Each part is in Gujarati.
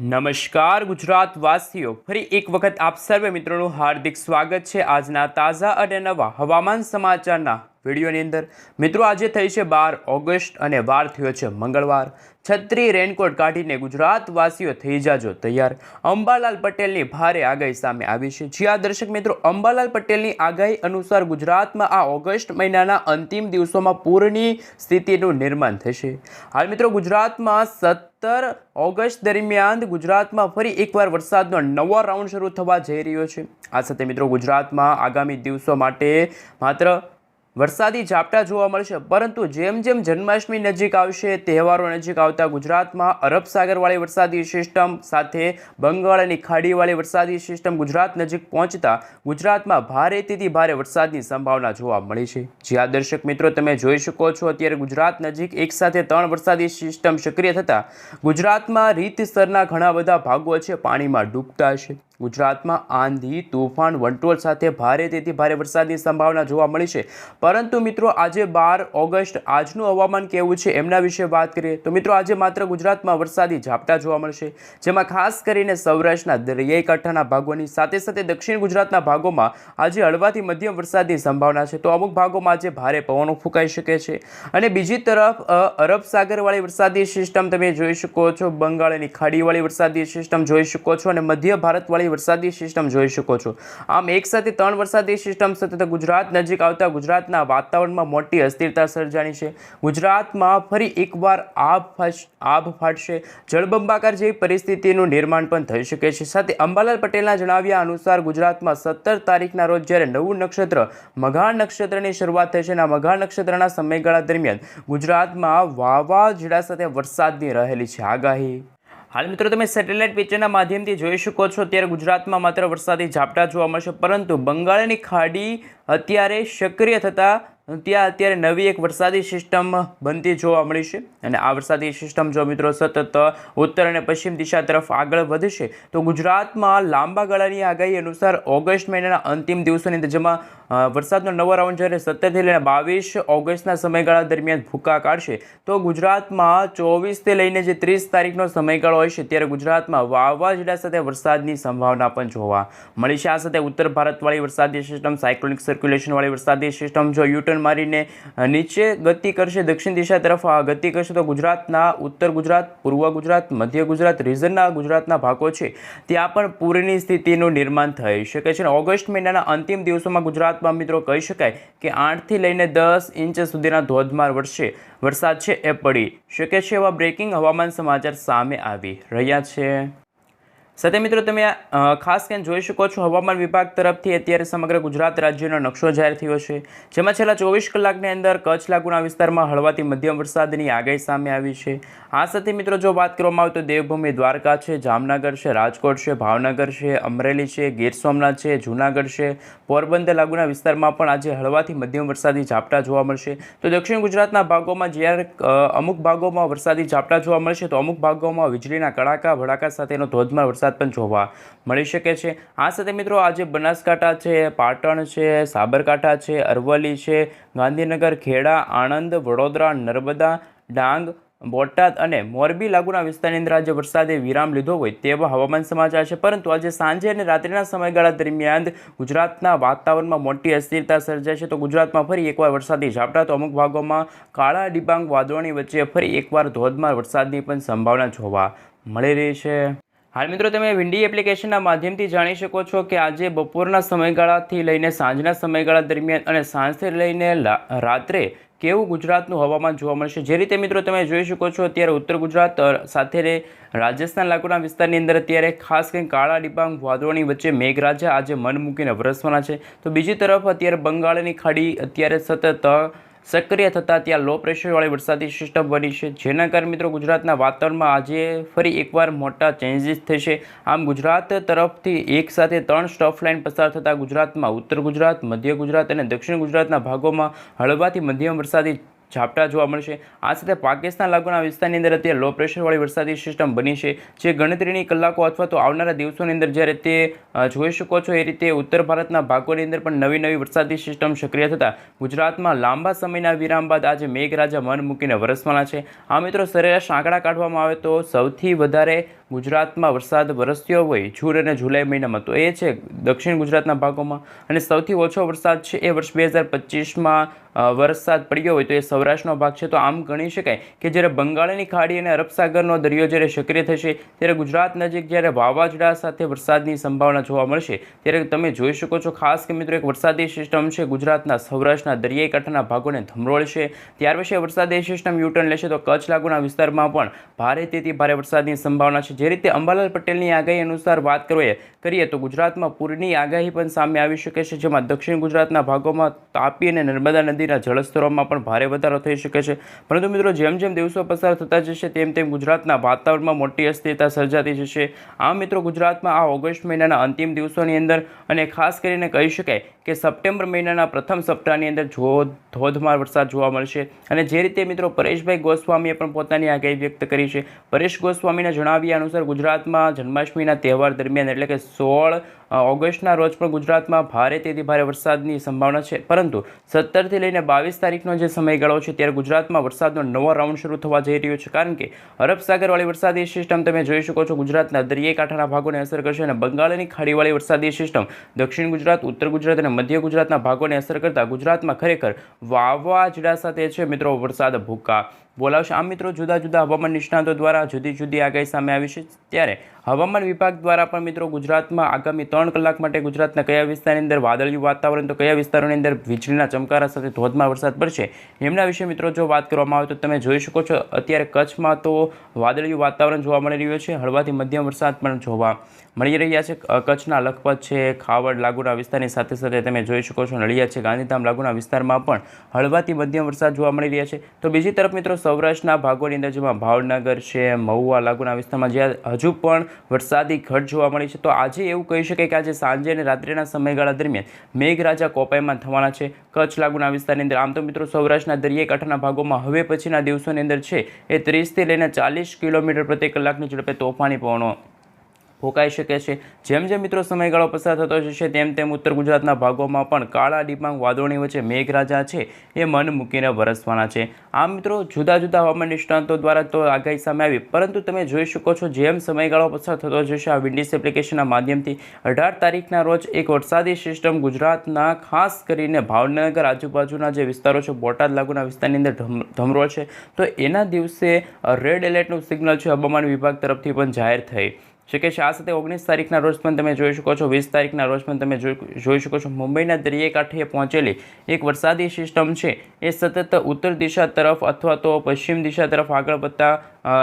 નમસ્કાર ગુજરાત વાસીઓ ફરી એક વખત આપ સર્વે મિત્રોનું હાર્દિક સ્વાગત છે. આજના તાજા અને નવા હવામાન સમાચારના વિડીયોની અંદર. મિત્રો, આજે થઈ છે બાર ઓગસ્ટ અને વાર થયો છે મંગળવાર. છત્રી રેનકોટ કાઢીને ગુજરાતવાસીઓ થઈ જાજો તૈયાર. અંબાલાલ પટેલની ભારે આગાહી સામે આવી છે. જી આ દર્શક મિત્રો, અંબાલાલ પટેલની આગાહી અનુસાર ગુજરાતમાં આ ઓગસ્ટ મહિનાના અંતિમ દિવસોમાં પૂરની સ્થિતિનું નિર્માણ થશે. હાલ મિત્રો, ગુજરાતમાં સત્તર ઓગસ્ટ દરમિયાન ગુજરાતમાં ફરી એકવાર વરસાદનો નવો રાઉન્ડ શરૂ થવા જઈ રહ્યો છે. આ સાથે મિત્રો, ગુજરાતમાં આગામી દિવસો માટે માત્ર વરસાદી ઝાપટા જોવા મળશે પરંતુ જેમ જેમ જન્માષ્ટમી નજીક આવશે, તહેવારો નજીક આવતા ગુજરાતમાં અરબ સાગરવાળી વરસાદી સિસ્ટમ સાથે બંગાળ અને ખાડીવાળી વરસાદી સિસ્ટમ ગુજરાત નજીક પહોંચતા ગુજરાતમાં ભારેથી ભારે વરસાદની સંભાવના જોવા મળી છે. જે આ દર્શક મિત્રો, તમે જોઈ શકો છો, અત્યારે ગુજરાત નજીક એકસાથે ત્રણ વરસાદી સિસ્ટમ સક્રિય થતાં ગુજરાતમાં રીતસરના ઘણા બધા ભાગો છે. પાણીમાં ડૂબતા છે ગુજરાતમાં આંધી, તોફાન, વંટોળ સાથે ભારે તેથી ભારે વરસાદની સંભાવના જોવા મળી છે. પરંતુ મિત્રો, આજે બાર ઓગસ્ટ આજનું હવામાન કેવું છે એમના વિશે વાત કરીએ તો મિત્રો, આજે માત્ર ગુજરાતમાં વરસાદી ઝાપટા જોવા મળશે, જેમાં ખાસ કરીને સૌરાષ્ટ્રના દરિયાઈ કાંઠાના ભાગોની સાથે સાથે દક્ષિણ ગુજરાતના ભાગોમાં આજે હળવાથી મધ્યમ વરસાદની સંભાવના છે. તો અમુક ભાગોમાં આજે ભારે પવનો ફૂંકાઈ શકે છે. અને બીજી તરફ અરબ સાગરવાળી વરસાદી સિસ્ટમ તમે જોઈ શકો છો, બંગાળની ખાડીવાળી વરસાદી સિસ્ટમ જોઈ શકો છો અને મધ્ય ભારતવાળી વરસાદી સિસ્ટમ જોઈ શકો છો. આમ એક સાથે ત્રણ વરસાદી સિસ્ટમ સતત ગુજરાત નજીક આવતા ગુજરાતના વાતાવરણમાં મોટી અસ્થિરતા સર્જાણી છે. ગુજરાતમાં ફરી એકવાર આભ આભ ફાટશે. જળબંબાકાર જેવી પરિસ્થિતિનું નિર્માણ પણ થઈ શકે છે. સાથે અંબાલાલ પટેલના જણાવ્યા અનુસાર ગુજરાતમાં સત્તર તારીખના રોજ જ્યારે નવું નક્ષત્ર, મઘા નક્ષત્રની શરૂઆત થશે અને આ મઘા નક્ષત્રના સમયગાળા દરમિયાન ગુજરાતમાં વાવાઝોડા સાથે વરસાદની રહેલી છે. આગાહી હાલ મિત્રો તમે સેટેલાઇટ પિક્ચરના માધ્યમથી જોઈ શકો છો. અત્યારે ગુજરાતમાં માત્ર વરસાદી ઝાપટા જોવા મળશે, પરંતુ બંગાળની ખાડી અત્યારે સક્રિય થતાં ત્યાં અત્યારે નવી એક વરસાદી સિસ્ટમ બનતી જોવા મળી છે. અને આ વરસાદી સિસ્ટમ જો મિત્રો સતત ઉત્તર અને પશ્ચિમ દિશા તરફ આગળ વધશે તો ગુજરાતમાં લાંબા ગાળાની આગાહી અનુસાર ઓગસ્ટ મહિનાના અંતિમ દિવસોની અંદર જેમાં વરસાદનો નવો રાઉન્ડ જ્યારે સત્તરથી લઈને બાવીસ ઓગસ્ટના સમયગાળા દરમિયાન ભૂકા કાઢશે, તો ગુજરાતમાં ચોવીસથી લઈને જે ત્રીસ તારીખનો સમયગાળો હોય છે, ત્યારે ગુજરાતમાં વાવાઝોડા સાથે વરસાદની સંભાવના પણ જોવા મળી છે. આ સાથે ઉત્તર ભારતવાળી વરસાદી સિસ્ટમ સાયક્લોનિક સર્ક્યુલેશનવાળી વરસાદી સિસ્ટમ જો યુટર્ન મારીને નીચે ગતિ કરશે, દક્ષિણ દિશા તરફ ગતિ કરશે તો ગુજરાતના ઉત્તર ગુજરાત, પૂર્વ ગુજરાત, મધ્ય ગુજરાત, રિઝનના ગુજરાતના ભાગો છે. ત્યાં પણ પૂરની સ્થિતિનું નિર્માણ થઈ શકે છે ઓગસ્ટ મહિનાના અંતિમ દિવસોમાં ગુજરાતમાં મિત્રો કહી શકાય કે આઠથી લઈને દસ ઇંચ સુધીના ધોધમાર વર્ષે વરસાદ છે એ પડી શકે છે એવા બ્રેકિંગ હવામાન સમાચાર સામે આવી રહ્યા છે. સાથે મિત્રો તમે ખાસ કરીને જોઈ શકો છો, હવામાન વિભાગ તરફથી અત્યારે સમગ્ર ગુજરાત રાજ્યનો નકશો જાહેર થયો છે. જેમાં છેલ્લા ચોવીસ કલાકની અંદર કચ્છ લાગુના વિસ્તારમાં હળવાથી મધ્યમ વરસાદની આગાહી સામે આવી છે. આ સાથે મિત્રો જો વાત કરવામાં આવે તો દેવભૂમિ દ્વારકા છે, જામનગર છે, રાજકોટ છે, ભાવનગર છે, અમરેલી છે, ગીર સોમનાથ છે, જૂનાગઢ છે, પોરબંદર લાગુના વિસ્તારમાં પણ આજે હળવાથી મધ્યમ વરસાદી ઝાપટા જોવા મળશે. તો દક્ષિણ ગુજરાતના ભાગોમાં જ્યારે અમુક ભાગોમાં વરસાદી ઝાપટા જોવા મળશે તો અમુક ભાગોમાં વીજળીના કડાકા, ભડાકા સાથેનો ધોધમાર વરસાદ પણ જોવા મળી શકે છે. આ સાથે મિત્રો આજે બનાસકાંઠા છે, પાટણ છે, સાબરકાંઠા છે, અરવલ્લી છે, ગાંધીનગર, ખેડા, આણંદ, વડોદરા, નર્મદા, ડાંગ, બોટાદ અને મોરબી લાગુના વિસ્તારની અંદર આજે વરસાદે વિરામ લીધો હોય તેવા હવામાન સમાચાર છે. પરંતુ આજે સાંજે અને રાત્રિના સમયગાળા દરમિયાન ગુજરાતના વાતાવરણમાં મોટી અસ્થિરતા સર્જાય છે. તો ગુજરાતમાં ફરી એકવાર વરસાદી ઝાપટા તો અમુક ભાગોમાં કાળા ડિબાંગ વાદળોની વચ્ચે ફરી એકવાર ધોધમાર વરસાદની પણ સંભાવના જોવા મળી રહી છે. હાલ મિત્રો તમે વિન્ડી એપ્લિકેશનના માધ્યમથી જાણી શકો છો કે આજે બપોરના સમયગાળાથી લઈને સાંજના સમયગાળા દરમિયાન અને સાંજથી લઈને રાત્રે કેવું ગુજરાતનું હવામાન જોવા મળશે? જે રીતે મિત્રો તમે જોઈ શકો છો, અત્યારે ઉત્તર ગુજરાત સાથે રાજસ્થાન લાગુના વિસ્તારની અંદર અત્યારે ખાસ કરીને કાળા ડિબાંગ વાદળોની વચ્ચે મેઘરાજા આજે મન મૂકીને વરસવાના છે. તો બીજી તરફ અત્યારે બંગાળની ખાડી અત્યારે સતત સક્રિય થતાં ત્યાં લો પ્રેશરવાળી વરસાદી સિસ્ટમ બની છે. જેના કારણે મિત્રો ગુજરાતના વાતાવરણમાં આજે ફરી એકવાર મોટા ચેન્જીસ થશે. આમ ગુજરાત તરફથી એક સાથે ત્રણ સ્ટફ લાઇન પસાર થતાં ગુજરાતમાં ઉત્તર ગુજરાત, મધ્ય ગુજરાત અને દક્ષિણ ગુજરાતના ભાગોમાં હળવાથી મધ્યમ વરસાદી ઝાપટા જોવા મળશે. આ સાથે પાકિસ્તાન લાગુના વિસ્તારની અંદર અત્યારે લો પ્રેશરવાળી વરસાદી સિસ્ટમ બની છે. જે ગણતરીની કલાકો અથવા તો આવનારા દિવસોની અંદર જ્યારે તે જોઈ શકો છો, એ રીતે ઉત્તર ભારતના ભાગોની અંદર પણ નવી નવી વરસાદી સિસ્ટમ સક્રિય થતાં ગુજરાતમાં લાંબા સમયના વિરામ બાદ આજે મેઘરાજા મન મૂકીને વરસવાના છે. આ મિત્રો સરેરાશ આંકડા કાઢવામાં આવે તો સૌથી વધારે ગુજરાતમાં વરસાદ વરસ્યો હોય, જૂન અને જુલાઈ મહિનામાં, તો એ છે દક્ષિણ ગુજરાતના ભાગોમાં. અને સૌથી ઓછો વરસાદ છે એ વર્ષ બે હજાર પચીસમાં વરસાદ પડ્યો હોય તો એ સૌરાષ્ટ્રનો ભાગ છે. તો આમ ગણી શકાય કે જ્યારે બંગાળની ખાડી અને અરબસાગરનો દરિયો જ્યારે સક્રિય થશે, ત્યારે ગુજરાત નજીક જ્યારે વાવાઝોડા સાથે વરસાદની સંભાવના જોવા મળશે, ત્યારે તમે જોઈ શકો છો, ખાસ કે મિત્રો એક વરસાદી સિસ્ટમ છે, ગુજરાતના સૌરાષ્ટ્રના દરિયાઈ કાંઠાના ભાગોને ધમરોળશે. ત્યાર પછી વરસાદી સિસ્ટમ યુટર્ન લેશે તો કચ્છ લાગુના વિસ્તારમાં પણ ભારે તેથી ભારે વરસાદની સંભાવના છે જે રીતે અંબાલાલ પટેલની આગાહી અનુસાર વાત કરીએ કરીએ તો ગુજરાતમાં પૂરની આગાહી પણ સામે આવી શકે છે, જેમાં દક્ષિણ ગુજરાતના ભાગોમાં તાપી અને નર્મદા નદીના જળસ્તરોમાં પણ ભારે વધારો થઈ શકે છે. પરંતુ મિત્રો, જેમ જેમ દિવસો પસાર થતા જશે, તેમ તેમ ગુજરાતના વાતાવરણમાં મોટી અસ્થિરતા સર્જાતી જશે. આ મિત્રો, ગુજરાતમાં આ ઓગસ્ટ મહિનાના અંતિમ દિવસોની અંદર, અને ખાસ કરીને કહી શકાય કે સપ્ટેમ્બર મહિનાના પ્રથમ સપ્તાહની અંદર જો ધોધમાર વરસાદ જોવા મળશે. અને જે રીતે મિત્રો, પરેશભાઈ ગોસ્વામીએ પણ પોતાની આગાહી વ્યક્ત કરી છે. પરેશ ગોસ્વામીના જણાવ્યા અનુસાર ગુજરાતમાં જન્માષ્ટમીના તહેવાર દરમિયાન એટલે કે સોળ ઓગસ્ટના રોજ પણ ગુજરાતમાં ભારે તેથી ભારે વરસાદની સંભાવના છે. પરંતુ સત્તરથી લઈને બાવીસ તારીખનો જે સમયગાળો છે, ત્યારે ગુજરાતમાં વરસાદનો નવો રાઉન્ડ શરૂ થવા જઈ રહ્યો છે. કારણ કે અરબસાગરવાળી વરસાદી સિસ્ટમ તમે જોઈ શકો છો, ગુજરાતના દરિયાઈ કાંઠાના ભાગોને અસર કરશે અને બંગાળની ખાડીવાળી વરસાદી સિસ્ટમ દક્ષિણ ગુજરાત, ઉત્તર ગુજરાત અને મધ્ય ગુજરાતના ભાગોને અસર કરતા ગુજરાતમાં ખરેખર વાવાઝોડા સાથે છે મિત્રો વરસાદ ભૂકા બોલાવશે. આમ મિત્રો, જુદા જુદા હવામાન નિષ્ણાતો દ્વારા જુદી જુદી આગાહી સામે આવી છે. ત્યારે હવામાન વિભાગ દ્વારા પણ મિત્રો ગુજરાતમાં આગામી ત્રણ કલાક માટે ગુજરાતના કયા વિસ્તારની અંદર વાદળિયું વાતાવરણ તો કયા વિસ્તારોની અંદર વીજળીના ચમકારા સાથે ધોધમાર વરસાદ પડશે એમના વિશે મિત્રો જો વાત કરવામાં આવે તો તમે જોઈ શકો છો, અત્યારે કચ્છમાં તો વાદળિયું વાતાવરણ જોવા મળી રહ્યું છે, હળવાથી મધ્યમ વરસાદ પણ જોવા મળી રહ્યા છે. કચ્છના લખપત છે, ખાવડ લાગુના વિસ્તારની સાથે સાથે તમે જોઈ શકો છો નડિયાદ છે, ગાંધીધામ લાગુના વિસ્તારમાં પણ હળવાથી મધ્યમ વરસાદ જોવા મળી રહ્યા છે. તો બીજી તરફ મિત્રો સૌરાષ્ટ્રના ભાગોની અંદર જેમાં ભાવનગર છે, મહુવા લાગુના વિસ્તારમાં જ્યાં હજુ પણ વરસાદી ઘટ જોવા મળી છે. તો આજે એવું કહી શકાય કે આજે સાંજે અને રાત્રિના સમયગાળા દરમિયાન મેઘરાજા કોપાઈમાં થવાના છે. કચ્છ લાગુના વિસ્તારની અંદર આમ તો મિત્રો સૌરાષ્ટ્રના દરિયાઈ કાંઠાના ભાગોમાં હવે પછીના દિવસોની અંદર છે એ ત્રીસથી લઈને ચાલીસ કિલોમીટર પ્રતિ કલાકની ઝડપે તોફાની પવનો ફૂંકાઈ શકે છે. જેમ જેમ મિત્રો સમયગાળો પસાર થતો જશે, તેમ તેમ ઉત્તર ગુજરાતના ભાગોમાં પણ કાળા ડિબાંગ વાદળોની વચ્ચે મેઘરાજા છે, એ મન મૂકીને વરસવાના છે. આમ મિત્રો, જુદા જુદા હવામાન નિષ્ણાંતો દ્વારા તો આગાહી સામે આવી, પરંતુ તમે જોઈ શકો છો, જેમ સમયગાળો પસાર થતો જશે, આ વિન્ડિસ એપ્લિકેશનના માધ્યમથી અઢાર તારીખના રોજ એક વરસાદી સિસ્ટમ ગુજરાતના, ખાસ કરીને ભાવનગર આજુબાજુના જે વિસ્તારો છે, બોટાદ લાગુના વિસ્તારની અંદર ધમ- ધમરોળ છે. તો એના દિવસે રેડ એલર્ટનું સિગ્નલ છે, હવામાન વિભાગ તરફથી પણ જાહેર થઈ. છે? આ સાથે ઓગણીસ તારીખના રોજ પણ તમે જોઈ શકો છો, વીસ તારીખના રોજ પણ તમે જોઈ શકો છો. મુંબઈના દરિયાકાંઠે પહોંચેલી એક વરસાદી સિસ્ટમ છે. એ સતત ઉત્તર દિશા તરફ અથવા તો પશ્ચિમ દિશા તરફ આગળ વધતા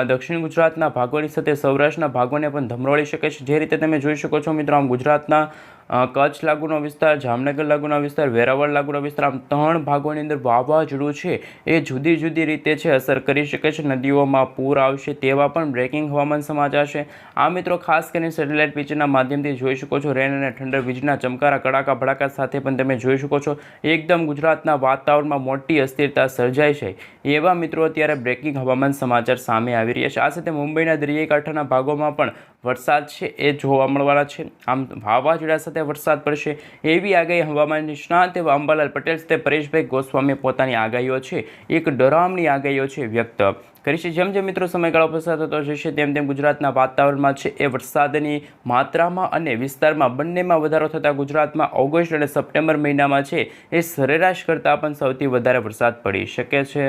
દક્ષિણ ગુજરાતના ભાગોની સાથે સૌરાષ્ટ્રના ભાગોને પણ ધમરોળી શકે છે. જે રીતે તમે જોઈ શકો છો મિત્રો, આમ ગુજરાતના કચ્છ લાગુનો વિસ્તાર, જામનગર લાગુનો વિસ્તાર, વેરાવળ લાગુનો વિસ્તાર, આમ ત્રણ ભાગોની અંદર વાવાઝોડું છે. એ જુદી જુદી રીતે છે, અસર કરી શકે છે. નદીઓમાં પૂર આવશે, તેવા પણ બ્રેકિંગ હવામાન સમાચાર છે. આ મિત્રો ખાસ કરીને સેટેલાઇટ પિક્ચરના માધ્યમથી જોઈ શકો છો. રેન અને ઠંડર વીજના ચમકારા, કડાકા ભડાકા સાથે પણ તમે જોઈ શકો છો. એકદમ ગુજરાતના વાતાવરણમાં મોટી અસ્થિરતા સર્જાય છે. એવા મિત્રો અત્યારે બ્રેકિંગ હવામાન સમાચાર સામે આવી રહ્યા છે. આ સાથે મુંબઈના દરિયાઈ કાંઠાના ભાગોમાં પણ વરસાદ છે, એ જોવા મળવાના છે. આમ વાવાઝોડા સાથે વરસાદ પડશે. એવી આગાહી હવામાન નિષ્ણાત એવા અંબાલાલ પટેલ તે પરેશભાઈ ગોસ્વામી પોતાની આગાહીઓ છે. એક ડરામણી આગાહીઓ છે વ્યક્ત. કરી છે જેમ જેમ મિત્રો સમયગાળો પસાર થતો જશે તેમ તેમ ગુજરાતના વાતાવરણમાં છે એ વરસાદની માત્રામાં અને વિસ્તારમાં બંનેમાં વધારો થતાં ગુજરાતમાં ઓગસ્ટ અને સપ્ટેમ્બર મહિનામાં છે એ સરેરાશ કરતાં પણ સૌથી વધારે વરસાદ પડી શકે છે.